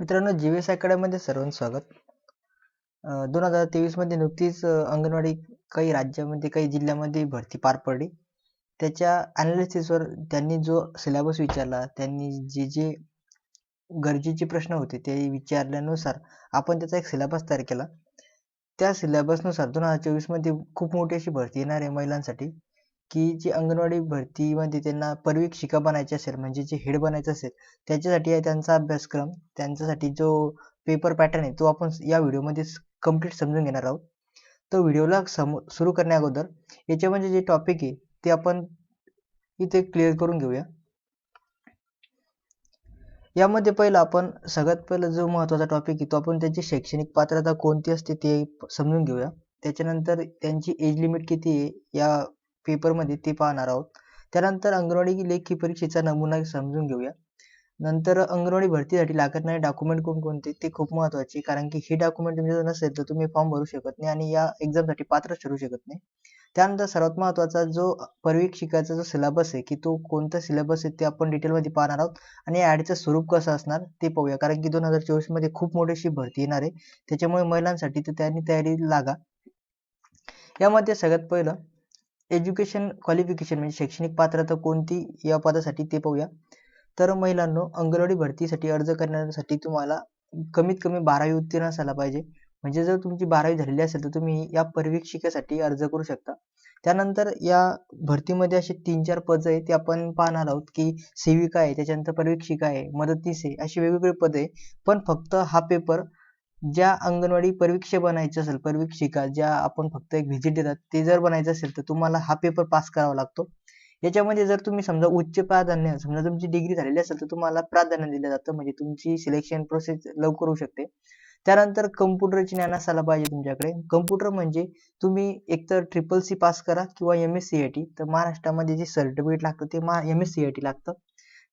मित्रांनो G S अकॅडमीमध्ये सर्वांचं स्वागत. दोन हजार तेवीसमध्ये नुकतीच अंगणवाडी काही राज्यामध्ये काही जिल्ह्यामध्ये भरती पार पडली. त्याच्या ॲनालिसिसवर त्यांनी जो सिलेबस विचारला त्यांनी जे जे गरजेचे प्रश्न होते ते विचारल्यानुसार आपण त्याचा एक सिलेबस तयार केला. त्या सिलेबसनुसार दोन हजार चोवीसमध्ये खूप मोठी अशी भरती येणार आहे महिलांसाठी. की जी अंगणवाडी भरतीमध्ये त्यांना परिवीक्षिका बनायची असेल म्हणजे जे हेड बनायचं असेल त्याच्यासाठी आहे त्यांचा अभ्यासक्रम त्यांच्यासाठी जो पेपर पॅटर्न आहे तो आपण या व्हिडिओमध्ये कंप्लीट समजून घेणार आहोत. तो व्हिडिओला सम सुरू करण्याअगोदर याच्यामध्ये जे टॉपिक आहे ते आपण इथे क्लिअर करून घेऊया. यामध्ये पहिलं आपण सगळ्यात पहिलं जो महत्त्वाचा टॉपिक आहे तो आपण त्यांची शैक्षणिक पात्रता कोणती असते ते समजून घेऊया. त्याच्यानंतर त्यांची एज लिमिट किती आहे या पेपरमध्ये ते पाहणार आहोत. त्यानंतर अंगणवाडी लेखी परीक्षेचा नमुना समजून घेऊया. नंतर अंगणवाडी भरतीसाठी लागणारे डॉक्युमेंट कोणकोणते ते खूप महत्त्वाचे कारण की हे डॉक्युमेंट तुमच्याजवळ नसेल तर तुम्ही फॉर्म भरू शकत नाही आणि या एक्झामसाठी पात्र ठरू शकत नाही. त्यानंतर सर्वात महत्त्वाचा जो परिवीक्षिकाचा जो सिलेबस आहे की तो कोणता सिलेबस आहे ते आपण डिटेलमध्ये पाहणार आहोत. आणि ॲडचं स्वरूप कसं असणार ते पाहूया. कारण की दोन हजार चोवीसमध्ये खूप मोठीशी भरती येणार आहे. त्याच्यामुळे महिलांसाठी तर त्यांनी तयारी लागा. यामध्ये सगळ्यात पहिलं एज्युकेशन क्वालिफिकेशन म्हणजे शैक्षणिक पात्रता कोणती या पदासाठी ते पाहूया. तर महिलांनो अंगणवाडी भरतीसाठी अर्ज करण्यासाठी तुम्हाला कमीत कमी बारावी उत्तीर्ण असायला पाहिजे. म्हणजे जर तुमची बारावी झालेली असेल तर तुम्ही या परिवीक्षिकेसाठी अर्ज करू शकता. त्यानंतर या भरतीमध्ये असे तीन चार पद आहे ते आपण पाहणार आहोत की सेविका आहे त्याच्यानंतर परिवीक्षिका आहे मदतीस आहे अशी वेगवेगळी पद आहे पण फक्त हा पेपर ज्या अंगणवाडी परिवीक्षक बनायचे असेल परिवीक्षिका ज्या आपण फक्त एक व्हिजिट देतात ते जर बनायचं असेल तर तुम्हाला हा पेपर पास करावा लागतो. याच्यामध्ये जर तुम्ही समजा उच्च प्राधान्य समजा तुमची डिग्री झालेली असेल तर तुम्हाला प्राधान्य दिलं जातं म्हणजे तुमची सिलेक्शन प्रोसेस लवकर होऊ शकते. त्यानंतर कम्प्युटरचे ज्ञान असायला पाहिजे तुमच्याकडे. कम्प्युटर म्हणजे तुम्ही एकतर ट्रिपल सी पास करा किंवा M S C I T तर महाराष्ट्रामध्ये जे सर्टिफिकेट लागतं ते मा M S C I T लागतं.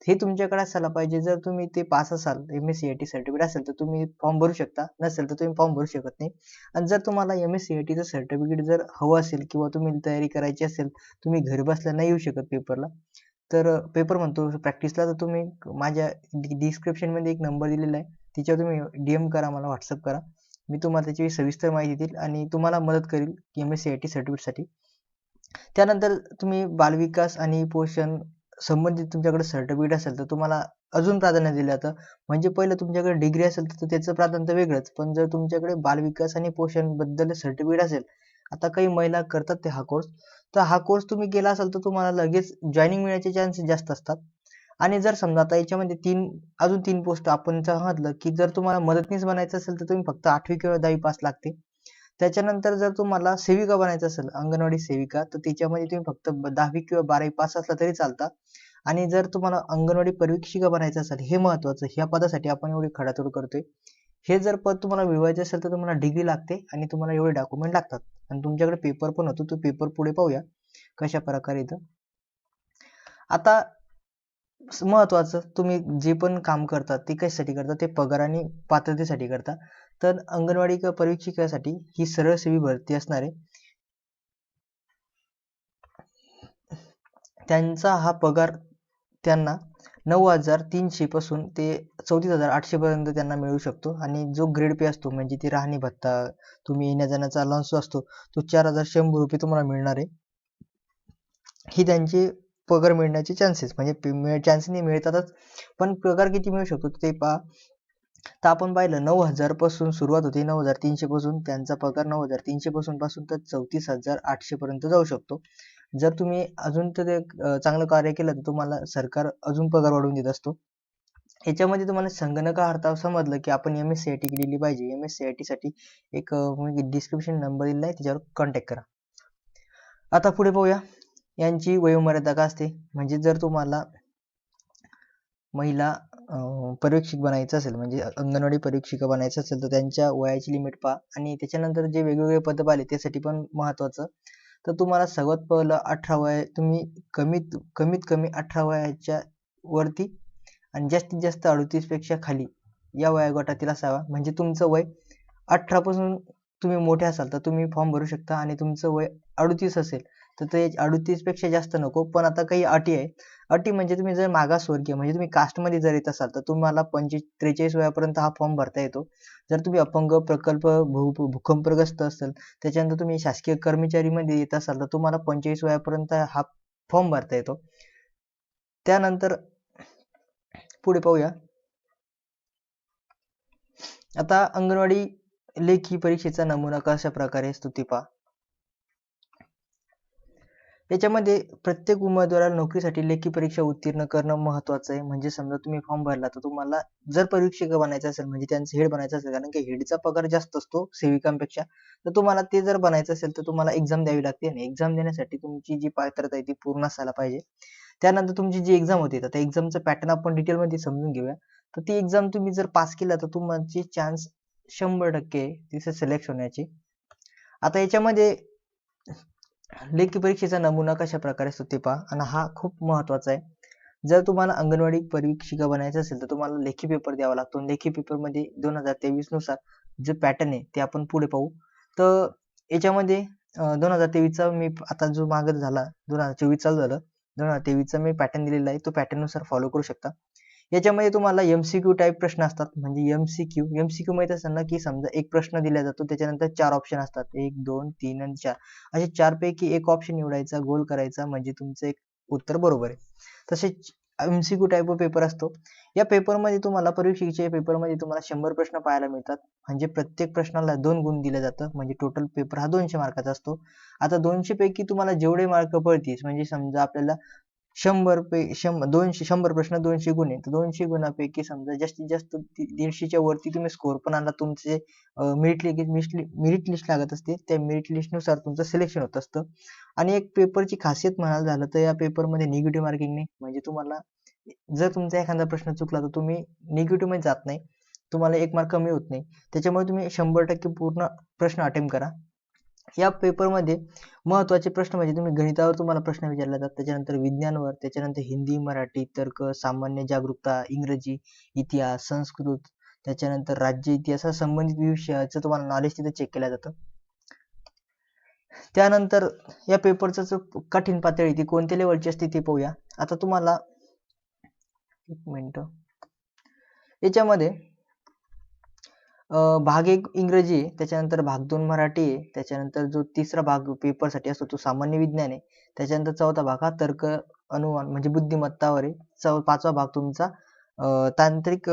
हे तुमच्याकडे असायला पाहिजे. जर तुम्ही ते पास असाल M S C I T certificate असेल तर तुम्ही फॉर्म भरू शकता. नसेल तर तुम्ही फॉर्म भरू शकत नाही. आणि जर तुम्हाला एम एस सी आय टीचं सर्टिफिकेट जर हवं असेल किंवा तुम्ही तयारी करायची असेल तुम्ही घरी बसल्या नाही येऊ शकत पेपरला तर पेपर म्हणतो प्रॅक्टिसला तर तुम्ही माझ्या डिस्क्रिप्शनमध्ये एक नंबर दिलेला आहे. तिच्यावर तुम्ही डी एम करा मला व्हॉट्सअप करा. मी तुम्हाला त्याची सविस्तर माहिती देईल आणि तुम्हाला मदत करेल M S C I T सर्टिफिकेटसाठी त्यानंतर तुम्ही बालविकास आणि पोषण संबंधित तुमच्याकडे सर्टिफिकेट असेल तर तुम्हाला अजून प्राधान्य दिलं जातं. म्हणजे पहिलं तुमच्याकडे डिग्री असेल तर त्याचं प्राधान्य वेगळंच. पण जर तुमच्याकडे बालविकास आणि पोषणबद्दल सर्टिफिकेट असेल आता काही महिला करतात ते हा कोर्स तर हा कोर्स तुम्ही केला असाल तर तुम्हाला लगेच जॉईनिंग मिळण्याचे चान्सेस जास्त असतात. आणि जर समजा आता याच्यामध्ये तीन अजून तीन पोस्ट आपण सांगितलं की जर तुम्हाला मदतनीस बनायचं असेल तर तुम्ही फक्त आठवी किंवा दहावी पास लागते त्याच्यानंतर जर तुम्हाला सेविका बनायचं असेल अंगणवाडी सेविका तर त्याच्यामध्ये तुम्ही फक्त दहावी किंवा बारावी पास असला तरी चालता. आणि जर तुम्हाला अंगणवाडी परीक्षिका बनायचं असेल हे महत्वाचं ह्या पदासाठी आपण एवढी खडातोड करतोय. हे जर पद तुम्हाला मिळवायचे असेल तर तुम्हाला डिग्री लागते आणि तुम्हाला एवढे डॉक्युमेंट लागतात. आणि तुमच्याकडे पेपर पण होतो. तो पेपर पुढे पाहूया कशा प्रकारे इथं आता महत्वाचं तुम्ही जे पण काम करता ते कशासाठी करता? ते पगार आणि पात्रतेसाठी करता. तर अंगणवाडी परीक्षिकासाठी ही सरळ सेवी भरती असणार आहे त्यांचा हा पगार त्यांना नऊ हजार तीनशे पासून ते चौतीस हजार आठशे पर्यंत त्यांना मिळू शकतो. आणि जो ग्रेड पे असतो म्हणजे ती राहणी भत्ता तुम्ही येण्या जाण्याचा अलाउन्स असतो तो चार हजार शंभर रुपये तुम्हाला मिळणार आहे. ही त्यांची पगार मिळण्याचे चान्सेस म्हणजे चान्सेस नाही मिळतातच. पण पगार किती मिळू शकतो ते पहा. तर आपण पाहिलं नऊ हजारपासून सुरुवात होते नऊ हजार तीनशे पासून. त्यांचा पगार नऊ हजार तीनशे पासून पासून तर चौतीस हजार आठशेपर्यंत जाऊ शकतो. जर तुम्ही अजून तर चांगलं कार्य केलं तर तुम्हाला सरकार अजून पगार वाढवून देत असतो. याच्यामध्ये तुम्हाला संगणकार्थ समजलं की आपण M S C I T केलेली पाहिजे. M S C I T साठी एक डिस्क्रिप्शन म्हणजे नंबर दिलेला आहे त्याच्यावर कॉन्टॅक्ट करा. आता पुढे पाहूया. यांची वयोमर्यादा का असते? म्हणजे जर तुम्हाला महिला परीक्षक बनायचं असेल म्हणजे अंगणवाडी परीक्षिका बनायचं असेल तर त्यांच्या वयाची लिमिट पहा. आणि त्याच्यानंतर जे वेगवेगळे पद आले त्यासाठी पण महत्त्वाचं तर तुम्हाला सर्वात पहिलं अठरा वय तुम्ही कमीत कमीत कमी अठरा वयाच्या वरती आणि जास्तीत जास्त अडतीसपेक्षा खाली या वयोगटातील असावा. म्हणजे तुमचं वय अठरापासून तुम्ही मोठे असाल तर तुम्ही फॉर्म भरू शकता आणि तुमचं वय अडतीस असेल. तर ते अडतीसपेक्षा जास्त नको पण आता काही अटी आहे अटी म्हणजे तुम्ही जर मागासवर्गीय म्हणजे तुम्ही कास्टमध्ये जर येत असाल तर तुम्हाला पंचवीस त्रेचाळीस वयापर्यंत हा फॉर्म भरता येतो. जर तुम्ही अपंग प्रकल्प भू भूकंपग्रस्त असाल त्याच्यानंतर तुम्ही शासकीय कर्मचारीमध्ये येत असाल तर तुम्हाला पंचेचाळीस वयापर्यंत हा फॉर्म भरता येतो. त्यानंतर पुढे पाहूया. आता अंगणवाडी लेखी परीक्षेचा नमुना कशा प्रकारे असतो पहा. याच्यामध्ये प्रत्येक उमेदवाराला नोकरीसाठी लेखी परीक्षा उत्तीर्ण करणं महत्वाचं आहे. म्हणजे समजा तुम्ही फॉर्म भरला तर तुम्हाला जर परीक्षक बनायचं असेल म्हणजे त्यांचं हेड बनायचं असेल कारण की हेडचा पगार जास्त असतो सेविकांपेक्षा तर तुम्हाला ते जर बनायचं असेल तर तुम्हाला एक्झाम द्यावी लागते. आणि एक्झाम देण्यासाठी तुमची जी पात्रता आहे ती पूर्ण असायला पाहिजे. त्यानंतर तुमची जी एक्झाम होती तर त्या एक्झामचं पॅटर्न आपण डिटेलमध्ये समजून घेऊया. तर ती एक्झाम तुम्ही जर पास केला तर तुमची चान्स शंभर टक्के तिथे सिलेक्ट होण्याची आता याच्यामध्ये लेखी परीक्षेचा नमुना कशा प्रकारे असतो ते पहा. आणि हा खूप महत्त्वाचा आहे. जर तुम्हाला अंगणवाडी परीक्षिका बनायचं असेल तर तुम्हाला लेखी पेपर द्यावा लागतो. लेखी पेपरमध्ये दोन हजार तेवीसनुसार जे पॅटर्न आहे ते आपण पुढे पाहू. तर याच्यामध्ये दोन हजार तेवीसचा मी आता जो मागत झाला दोन हजार चोवीस चालू झालं दोन हजार तेवीसचा मी पॅटर्न दिलेला आहे. तो पॅटर्ननुसार फॉलो करू शकता. याच्यामध्ये तुम्हाला एमसीक्यू टाईप प्रश्न असतात. म्हणजे एमसीक्यू एमसीक्यू माहीत असेल ना की समजा एक प्रश्न दिला जातो त्याच्यानंतर चार ऑप्शन असतात. एक दोन तीन आणि चार. असे चार पैकी एक ऑप्शन निवडायचा गोल करायचा म्हणजे तुमचं एक उत्तर बरोबर आहे. तसेच एमसीक्यू टाईप पेपर असतो. या पेपरमध्ये तुम्हाला परीक्षेच्या पेपरमध्ये तुम्हाला शंभर प्रश्न पाहायला मिळतात. म्हणजे प्रत्येक प्रश्नाला दोन गुण दिले जातं म्हणजे टोटल पेपर हा दोनशे मार्काचा असतो. आता दोनशे पैकी तुम्हाला जेवढे मार्क पडतील म्हणजे समजा आपल्याला शंभर पे शंभर दोनशे शंभर प्रश्न दोनशे गुण आहेत. दोनशे गुणापैकी समजा जास्तीत जास्त दीडशेच्या वरती तुम्ही स्कोर पण आणला तुमचे मेरिट मेरिट लिस्ट लागत असते. त्या मेरिट लिस्टनुसार तुमचं सिलेक्शन होत असतं. आणि एक पेपरची खासियत म्हणायला झालं तर या पेपरमध्ये निगेटिव्ह मार्किंग नाही. म्हणजे तुम्हाला जर तुमचा एखादा प्रश्न चुकला तर तुम्ही निगेटिव्हमध्ये जात नाही. तुम्हाला एक मार्क कमी होत नाही. त्याच्यामुळे तुम्ही शंभर टक्के पूर्ण प्रश्न अटेम्प्ट करा. या पेपरमध्ये महत्त्वाचे प्रश्न म्हणजे तुम्ही गणितावर तुम्हाला प्रश्न विचारले जातात. त्याच्यानंतर विज्ञानवर त्याच्यानंतर हिंदी मराठी तर्क सामान्य जागरूकता इंग्रजी इतिहास संस्कृत त्याच्यानंतर राज्य इतिहासा संबंधित विषयाचं तुम्हाला नॉलेज तिथे चेक केलं जातं. त्यानंतर या पेपरचं जो कठीण पातळी ती कोणत्या लेवलची असते ते पाहूया. आता तुम्हाला एक मिनिट. याच्यामध्ये भाग एक इंग्रजी आहे त्याच्यानंतर भाग दोन मराठी आहे त्याच्यानंतर जो तिसरा भाग पेपरसाठी असतो तो सामान्य विज्ञान आहे त्याच्यानंतर चौथा भाग हा तर्क अनुमान म्हणजे बुद्धिमत्तावर आहे. चौ पाचवा भाग तुमचा तांत्रिक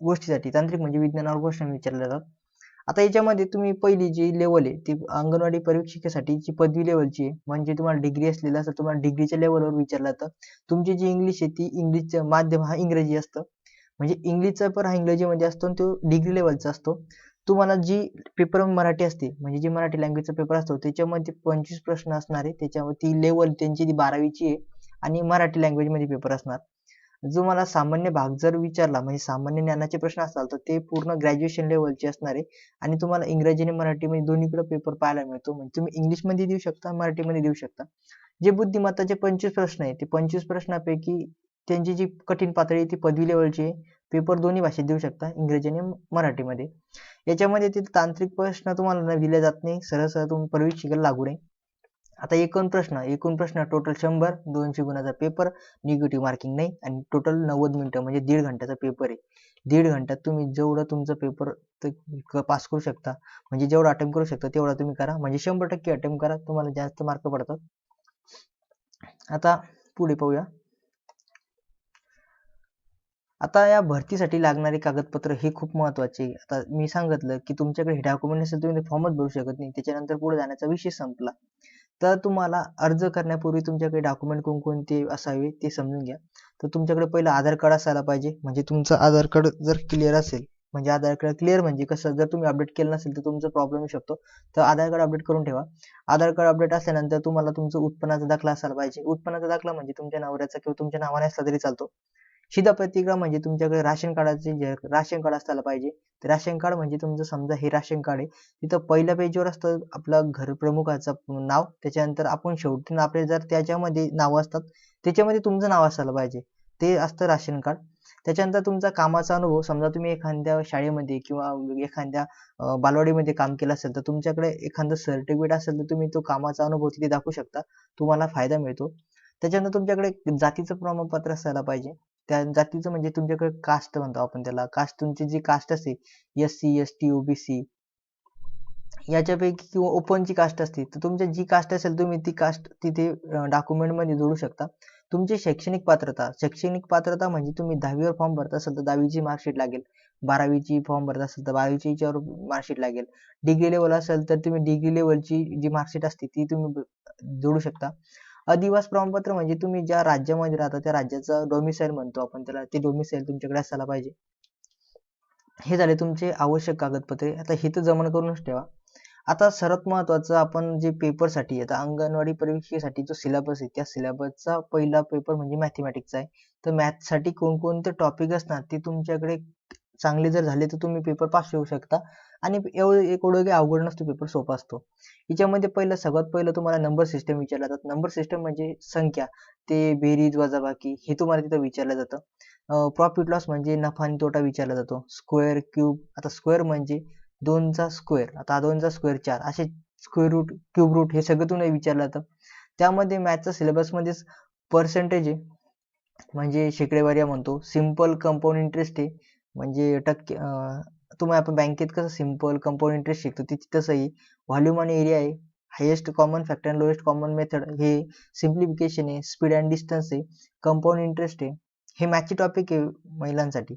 गोष्टीसाठी तांत्रिक म्हणजे विज्ञानावर गोष्टी विचारल्या जातात. आता याच्यामध्ये तुम्ही पहिली जी लेवल आहे ती अंगणवाडी परीक्षेसाठी जी पदवी लेवलची आहे म्हणजे तुम्हाला डिग्री असलेलं असं तुम्हाला डिग्रीच्या लेवलवर विचारलं जातं. तुमची जी इंग्लिश आहे ती इंग्लिशचं माध्यम हा इंग्रजी असतं. म्हणजे इंग्लिशचा पेपर हा इंग्रजीमध्ये असतो आणि तो डिग्री लेवलचा असतो. तुम्हाला जी पेपर मराठी असते म्हणजे जी मराठी लँग्वेजचा पेपर असतो त्याच्यामध्ये पंचवीस प्रश्न असणार आहे. त्याच्यावर ती लेवल त्यांची ती बारावीची आहे आणि मराठी लँग्वेजमध्ये पेपर असणार. जो मला सामान्य भाग जर विचारला म्हणजे सामान्य ज्ञानाचे प्रश्न असतात तर ते पूर्ण ग्रॅज्युएशन लेवलचे असणार आहे. आणि तुम्हाला इंग्रजी आणि मराठी म्हणजे दोन्हीकडे पेपर पाहायला मिळतो. म्हणजे तुम्ही इंग्लिशमध्ये देऊ शकता मराठीमध्ये देऊ शकता. जे बुद्धिमत्ताचे पंचवीस प्रश्न आहे ते पंचवीस प्रश्नापैकी त्यांची जी कठीण पातळी ती पदवी लेवलची आहे. पेपर दोन्ही भाषेत देऊ शकता इंग्रजी आणि मराठीमध्ये. याच्यामध्ये ते तांत्रिक प्रश्न तुम्हाला दिले जात नाही सरळ सरळ तुम्ही प्रवेशिकेला लागू नये. आता एकूण प्रश्न एकूण प्रश्न टोटल शंभर दोनशे गुणाचा पेपर निगेटिव्ह मार्किंग नाही आणि टोटल नव्वद मिनिटं म्हणजे दीड घंट्याचा पेपर आहे. दीड घंट्यात तुम्ही जेवढं तुमचं पेपर पास करू शकता म्हणजे जेवढं अटेम्प्ट करू शकता तेवढा तुम्ही करा. म्हणजे शंभर टक्के अटेम्प्ट करा तुम्हाला जास्त मार्क पडतात. आता पुढे पाहूया. आता या भरतीसाठी लागणारे कागदपत्र हे खूप महत्त्वाचे आता मी सांगितलं की तुमच्याकडे हे डॉक्युमेंट असेल तुम्ही फॉर्मच भरू शकत नाही. त्याच्यानंतर पुढे जाण्याचा विषय संपला. तर तुम्हाला अर्ज करण्यापूर्वी तुमच्याकडे डॉक्युमेंट कोणकोणते असावे ते समजून घ्या. तर तुमच्याकडे पहिलं आधार कार्ड असायला पाहिजे. म्हणजे तुमचं आधार कार्ड जर क्लिअर असेल म्हणजे आधार कार्ड क्लिअर म्हणजे कसं? जर तुम्ही अपडेट केलं नसेल तर तुमचा प्रॉब्लेम येऊ शकतो. तर आधार कार्ड अपडेट करून ठेवा. आधार कार्ड अपडेट असल्यानंतर तुम्हाला तुमचं उत्पन्नाचा दाखला असायला पाहिजे. उत्पन्नाचा दाखला म्हणजे तुमच्या नवऱ्याचा किंवा तुमच्या नावाने असला तरी चालतो. शिधापत्रिका म्हणजे तुमच्याकडे राशन कार्डाचे जे राशन कार्ड असायला पाहिजे. ते राशन कार्ड म्हणजे तुमचं समजा हे राशन कार्ड आहे तिथं पहिल्या पेजवर असतं आपलं घर प्रमुखाचं नाव त्याच्यानंतर आपण शेवटी आपले जर त्याच्यामध्ये नाव असतात त्याच्यामध्ये तुमचं नाव असायला पाहिजे. ते असतं राशन कार्ड. त्याच्यानंतर तुमचा कामाचा अनुभव समजा तुम्ही एखाद्या शाळेमध्ये किंवा एखाद्या बालवाडीमध्ये काम केलं असेल तर तुमच्याकडे एखादं सर्टिफिकेट असेल तर तुम्ही तो कामाचा अनुभव तिथे दाखवू शकता. तुम्हाला फायदा मिळतो. त्याच्यानंतर तुमच्याकडे जातीचं प्रमाणपत्र असायला पाहिजे. त्या जातीचं म्हणजे तुमच्याकडे कास्ट म्हणतो आपण त्याला. कास्ट तुमची जी कास्ट असते S C S T OBC याच्यापैकी किंवा ओपनची कास्ट असते तर तुमची जी कास्ट असेल तुम्ही ती कास्ट तिथे डॉक्युमेंटमध्ये जोडू शकता. तुमची शैक्षणिक पात्रता शैक्षणिक पात्रता म्हणजे तुम्ही दहावीवर फॉर्म भरत असाल तर दहावीची मार्कशीट लागेल. बारावीची फॉर्म भरत असाल तर बारावीची याच्यावर मार्कशीट लागेल. डिग्री लेवल असेल तर तुम्ही डिग्री लेवलची जी मार्कशीट असते ती तुम्ही जोडू शकता. अधिवास प्रमाणपत्र म्हणजे तुम्ही ज्या राज्यामध्ये राहता त्या राज्याचं डोमिसाईल म्हणतो आपण त्याला ते डोमिसाईल तुमच्याकडे असायला पाहिजे. हे झाले तुमचे आवश्यक कागदपत्रे. आता हे तर जमा करूनच ठेवा. आता सर्वात महत्वाचं आपण जे पेपरसाठी आता अंगणवाडी परीक्षेसाठी जो सिलेबस आहे त्या सिलेबसचा पहिला पेपर म्हणजे मॅथमॅटिक्सचा आहे. तर मॅथसाठी कोणकोणते टॉपिक असणार ते तुमच्याकडे चांगले जर झाले तर तुम्ही पेपर पास होऊ शकता. आणि एवढं एवढं काही अवघड नसतो पेपर सोपा असतो. याच्यामध्ये पहिलं सगळ्यात पहिलं तुम्हाला नंबर सिस्टम विचारला जातात नंबर सिस्टम म्हणजे संख्या ते बेरीज वजाबाकी हे तुम्हाला तिथं विचारलं जातं. प्रॉफिट लॉस म्हणजे नफा आणि तोटा विचारला जातो. स्क्वेअर क्यूब आता स्क्वेअर म्हणजे दोनचा स्क्वेअर आता दोनचा स्क्वेअर चार असे स्क्वेअर रूट क्यूब रूट हे सगळं तुम्हाला विचारलं जातं. त्यामध्ये मॅथच्या सिलेबसमध्येच पर्सेंटेज आहे. म्हणजे शेकडेवारी म्हणतो. सिंपल कंपाऊंड इंटरेस्ट आहे. म्हणजे टक्के तुम्ही आपण बँकेत कसं सिंपल कंपाऊंड इंटरेस्ट शिकतो तिथे तसंही व्हॉल्यूम आणि एरिया आहे. Highest common factor and lowest common method हे सिम्प्लिफिकेशन आहे स्पीड अँड डिस्टन्स आहे कंपाऊंड इंटरेस्ट आहे. हे मॅथचे टॉपिक आहे महिलांसाठी.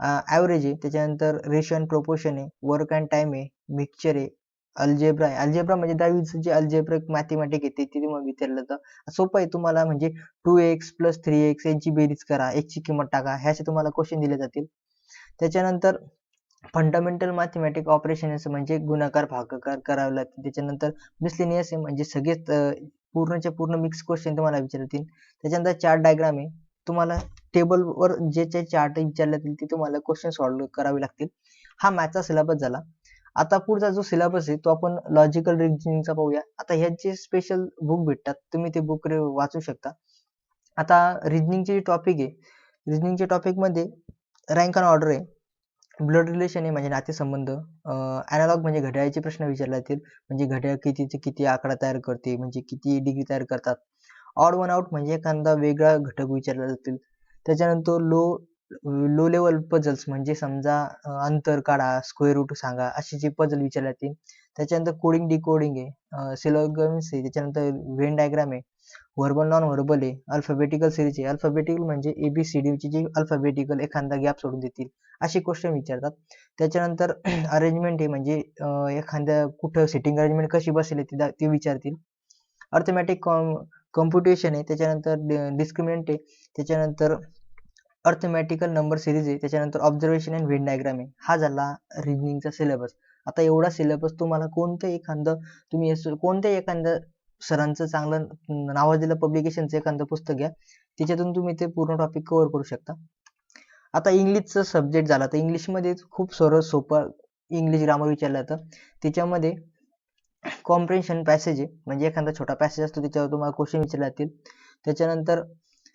ॲव्हरेज आहे त्याच्यानंतर रेशो अँड प्रोपोर्शन आहे वर्क अँड टाइम आहे मिक्सचर आहे अल्जेब्रा आहे. अल्जेब्रा म्हणजे दहावीचं जे अल्जेब्रा मॅथमॅटिक येते तिथे मग विचारलं तर. सोपं आहे तुम्हाला म्हणजे two X plus three X यांची बेरीज करा ची किंमत टाका ह्याचे तुम्हाला क्वेश्चन दिले जातील. त्याच्यानंतर फंडामेंटल मॅथमॅटिक ऑपरेशन म्हणजे गुणाकार भागाकार करावे लागतील. त्याच्यानंतर मिसलिनियस आहे म्हणजे सगळेच पूर्णच्या पूर्ण मिक्स क्वेश्चन तुम्हाला विचारतील. त्याच्यानंतर चार्ट डायग्राम आहे. तुम्हाला टेबलवर जे जे चार्ट विचारले जातील ते तुम्हाला क्वेश्चन सॉल्व्ह करावे लागतील. हा मॅथचा सिलेबस झाला. आता पुढचा जो सिलेबस आहे तो आपण लॉजिकल रिजनिंगचा पाहूया. आता ह्याचे स्पेशल बुक भेटतात तुम्ही ते बुक वाचू शकता. आता रिजनिंगचे जे टॉपिक आहे रिजनिंगच्या टॉपिकमध्ये रँक अँड ऑर्डर आहे. ब्लड रिलेशन आहे म्हणजे नातेसंबंध. ॲनालॉग म्हणजे घड्याळाचे प्रश्न विचारले जातील. म्हणजे घड्याळ कितीचे किती आकडा तयार करते म्हणजे किती डिग्री तयार करतात. ऑड वन आउट म्हणजे एखादा वेगळा घटक विचारला जातील. त्याच्यानंतर लो लो लेवल पझल्स म्हणजे समजा अंतर काढा स्क्वेअर रूट सांगा असे जे पझल विचारले जातील. त्याच्यानंतर कोडिंग डिकोडिंग आहे. सिलोगम्स आहे. त्याच्यानंतर वेन डायग्राम आहे. व्हर्बल नॉन व्हर्बल आहे. अल्फाबेटिकल सिरीज आहे. अल्फाबेटिकल म्हणजे ए बी सी डीची जी अल्फाबेटिकल एखादा गॅप सोडून देतील. असे क्वेश्चन विचारतात. त्याच्यानंतर अरेंजमेंट आहे. म्हणजे एखाद्या कुठं सिटिंग अरेंजमेंट कशी बसेल ते विचारतील. अर्थमॅटिक कॉम्प्युटेशन आहे. त्याच्यानंतर डिस्क्रिमिनेंट आहे. त्याच्यानंतर अर्थमॅटिकल नंबर सिरीज आहे. त्याच्यानंतर ऑब्झर्वेशन अँड व्हेन डायग्राम आहे. हा झाला रिजनिंगचा सिलेबस आता एवढा सिलेबस तुम्हाला कोणतं एखादं तुम्ही कोणत्या एखाद्या सरांचं चांगलं नावाजलेलं पब्लिकेशनचं एखादं पुस्तक घ्या. त्याच्यातून तुम्ही ते पूर्ण टॉपिक कव्हर करू शकता. आता इंग्लिशचं सब्जेक्ट झाला तर इंग्लिशमध्ये खूप सरळ सोपं इंग्लिश ग्रामर विचारलं जातं. त्याच्यामध्ये कॉम्प्रेन्शन पॅसेज आहे. म्हणजे एखादा छोटा पॅसेज असतो त्याच्यावर तुम्हाला क्वेश्चन विचारले जातील. त्याच्यानंतर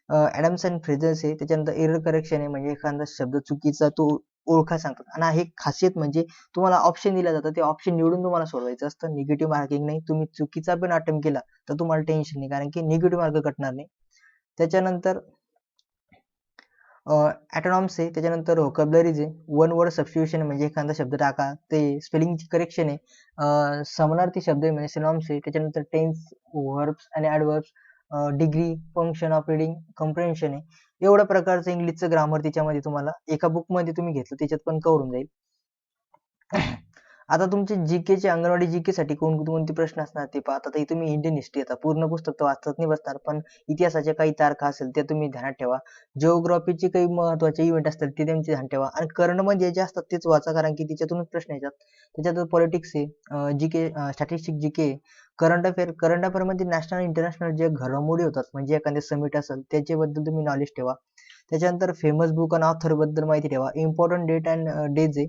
ॲडम्स अँड फ्रेझन्स आहे. त्याच्यानंतर एरर करेक्शन आहे. म्हणजे एखादा शब्द चुकीचा तो ओळखा सांगतात. आणि हे खासियत म्हणजे तुम्हाला ऑप्शन दिला जातं. ते ऑप्शन निवडून तुम्हाला सोडवायचं असतं. निगेटिव्ह मार्किंग नाही. तुम्ही चुकीचा पण अटेम्प्ट केला तर तुम्हाला टेन्शन नाही. कारण की निगेटिव्ह मार्क कटणार नाही. त्याच्यानंतर ॲटॉनॉम्स आहे. त्याच्यानंतर व्होकॅबलरीज आहे वन वर्ड सबस्टिट्यूशन म्हणजे एखादा शब्द टाका. ते स्पेलिंगची करेक्शन आहे. समानार्थी शब्द आहे. म्हणजे सिनॉम्स आहे. त्याच्यानंतर टेन्स वर्ब्स आणि adverbs degree function of reading comprehension आहे. एवढ्या प्रकारचं इंग्लिशचं ग्रामर त्याच्यामध्ये तुम्हाला एका बुकमध्ये तुम्ही घेतलं त्याच्यात पण कवर होऊन जाईल. आता तुमचे जी चे अंगणवाडी जी के साठी कोणते प्रश्न असणार ते पाहता. तर तुम्ही इंडियन हिस्ट्री आता पूर्ण पुस्तक तर वाचत नाही बसणार पण इतिहासाच्या काही तारखा असेल त्या तुम्ही ध्यानात ठेवा. जिओग्राफीचे काही महत्त्वाचे इव्हेंट असतील ते त्यांचे ध्यान ठेवा. आणि करंट म्हणजे जे असतात तेच वाचा कारण की त्याच्यातूनच प्रश्न येतात. त्याच्यात पॉलिटिक्स आहे G K statistic G K current affair current अफेअरमध्ये national international जे घडामोडी होतात म्हणजे एखादे समिट असेल त्याच्याबद्दल तुम्ही नॉलेज ठेवा. त्याच्यानंतर फेमस बुक आणि ऑथरबद्दल माहिती ठेवा. इम्पॉर्टंट डेट अँड डेज आहे.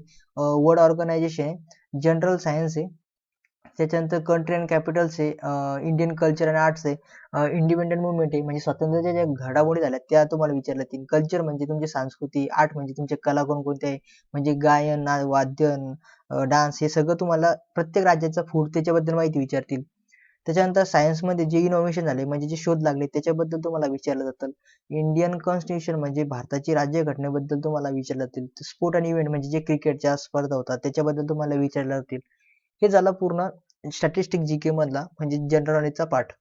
वर्ल्ड ऑर्गनायझेशन आहे. जनरल सायन्स आहे. त्याच्यानंतर कंट्री अँड कॅपिटल्स आहे. इंडियन कल्चर अँड आर्ट्स आहे. इंडिपेंडंट मुवमेंट आहे. म्हणजे स्वातंत्र्याच्या ज्या घडामोडी झाल्या त्या तुम्हाला विचारल्या तीन. कल्चर म्हणजे तुमची संस्कृती आर्ट म्हणजे तुमचे कला कोणकोणते आहे? म्हणजे गायन वाद्यन वाद्य डान्स हे सगळं तुम्हाला प्रत्येक राज्याचा फूड त्याच्याबद्दल माहिती विचारतील. त्याच्यानंतर सायन्समध्ये जे इनोव्हेशन झाले म्हणजे जे शोध लागले त्याच्याबद्दल तुम्हाला विचारलं जातं. इंडियन कॉन्स्टिट्यूशन म्हणजे भारताची राज्यघटनेबद्दल तुम्हाला विचारलं जातील. स्पोर्ट आणि इव्हेंट म्हणजे जे क्रिकेटच्या स्पर्धा होतात त्याच्याबद्दल तुम्हाला विचारलं जातील. हे झालं पूर्ण स्टॅटिस्टिक जी के मधला म्हणजे जनरल नॉलेजचा पाठ.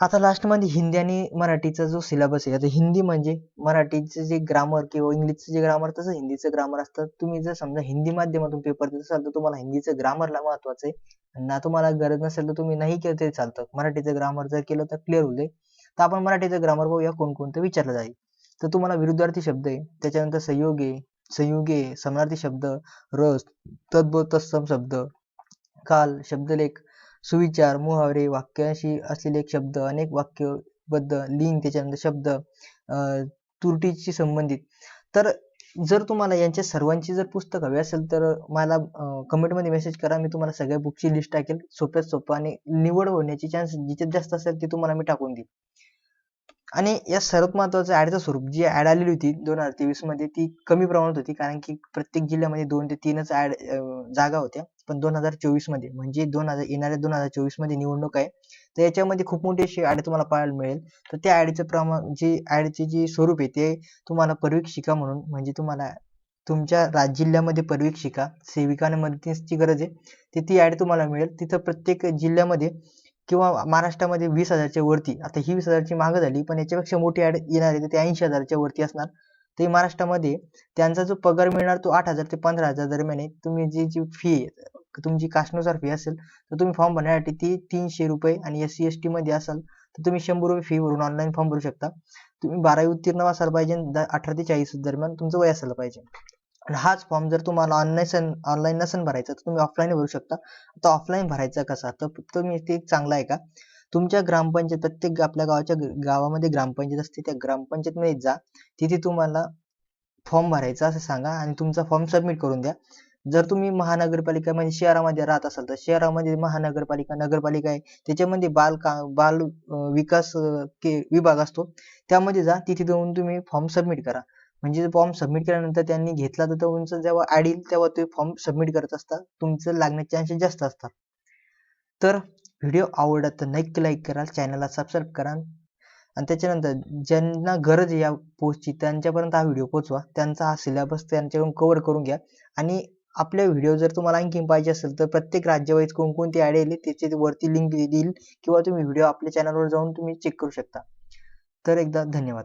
आता लास्टमध्ये हिंदी आणि मराठीचा जो सिलेबस आहे आता हिंदी म्हणजे मराठीचं जे ग्रामर किंवा इंग्लिशचं जे ग्रामर तसं हिंदीचं ग्रामर असतं. तुम्ही जर समजा हिंदी माध्यमातून पेपर देत असाल तर तुम्हाला हिंदीचं ग्रामरला महत्वाचं आहे. ना तुम्हाला गरज नसेल तर तुम्ही नाही केलं तरी चालतं. मराठीचं ग्रामर जर केलं तर क्लिअर होऊ दे तर आपण मराठीचं ग्रामर बघूया कोणकोणतं विचारलं जाईल. तर तुम्हाला विरुद्धार्थी शब्द आहे. त्याच्यानंतर संयोग आहे संयुगे समानार्थी शब्द रस तद्भव तत्सम शब्द काल शब्दलेख सुविचार मुहावरे वाक्याशी असलेले एक शब्द अनेक वाक्यबद्ध लिंग त्याच्यानंतर शब्द तुरटीशी संबंधित. तर जर तुम्हाला यांच्या सर्वांची जर पुस्तक हवी असेल तर मला कमेंटमध्ये मेसेज करा. मी तुम्हाला सगळ्या बुकची लिस्ट टाकेल. सोप्यात सोपं आणि निवड होण्याची चान्स जिथे जास्त असेल ती तुम्हाला मी टाकून देईन. आणि या सर्वात महत्वाचं ॲडचं स्वरूप जी ॲड आलेली होती दोन हजार तेवीसमध्ये ती कमी प्रमाणात होती. कारण की प्रत्येक जिल्ह्यामध्ये दोन ते तीनच ॲड जागा होत्या. पण दोन हजार चोवीसमध्ये म्हणजे दोन हजार येणाऱ्या दोन हजार चोवीसमध्ये निवडणूक आहे. तर याच्यामध्ये खूप मोठी अशी ॲड तुम्हाला पाहायला मिळेल. तर त्या ॲडचं प्रमाण जे ऍडचे जे स्वरूप आहे ते तुम्हाला परिवीक्षिका म्हणून म्हणजे तुम्हाला तुमच्या राज जिल्ह्यामध्ये परिवीक्षिका सेविका आणि मदतीची गरज आहे. ते ती ऍड तुम्हाला मिळेल. तिथं प्रत्येक जिल्ह्यामध्ये किंवा महाराष्ट्रामध्ये वीस हजारच्या वरती आता ही वीस हजारची मागं झाली पण याच्यापेक्षा मोठी ॲड येणार आहे ते ऐंशी हजारच्या वरती असणार. ते महाराष्ट्रामध्ये त्यांचा जो पगार मिळणार तो आठ हजार ते पंधरा हजार दरम्यान आहे. तुम्ही जी जी फी तुमची कास्टनुसार फी असेल तर तुम्ही फॉर्म भरण्यासाठी ती तीनशे रुपये आणि एस सी एस टी मध्ये असाल तर तुम्ही शंभर रुपये फी भरून ऑनलाईन फॉर्म भरू शकता. तुम्ही बारावी उत्तीर्ण असायला पाहिजे अठरा ते चाळीस दरम्यान तुमचं वय असायला पाहिजे. आणि हाच फॉर्म जर तुम्हाला ऑनलाईन ऑनलाईन नसेल भरायचा तर तुम्ही ऑफलाईन भरू शकता. आता ऑफलाईन भरायचा कसा? तर तुम्ही ते चांगला आहे का? तुमच्या ग्रामपंचायत प्रत्येक आपल्या गावाच्या गावामध्ये ग्रामपंचायत असते त्या ग्रामपंचायतमध्ये जा. तिथे तुम्हाला फॉर्म भरायचा असं सांगा आणि तुमचा फॉर्म सबमिट करून द्या. जर तुम्ही महानगरपालिका म्हणजे शहरामध्ये राहत असाल तर शहरामध्ये महानगरपालिका नगरपालिका आहे. त्याच्यामध्ये बाल का बाल विकास के विभाग असतो. त्यामध्ये जा तिथे जाऊन तुम्ही फॉर्म सबमिट करा. म्हणजे फॉर्म सबमिट केल्यानंतर त्यांनी घेतला तर तुमचं जेव्हा ऍड येईल तेव्हा ते फॉर्म सबमिट करत असतात. तुमचं लागण्याचे चान्सेस जास्त असतात. तर व्हिडिओ आवडला तर नक्की लाईक करा चॅनलला सबस्क्राईब करा. आणि त्याच्यानंतर ज्यांना गरज आहे या पोस्टची त्यांच्यापर्यंत हा व्हिडिओ पोचवा त्यांचा हा सिलेबस त्यांच्याकडून कव्हर करून घ्या. आणि आपल्या व्हिडिओ जर तुम्हाला आणखी पाहिजे असेल तर प्रत्येक राज्यवाईज कोणकोणती ॲड येईल त्याची वरती लिंक देईल किंवा तुम्ही व्हिडिओ आपल्या चॅनलवर जाऊन तुम्ही चेक करू शकता. तर एकदा धन्यवाद.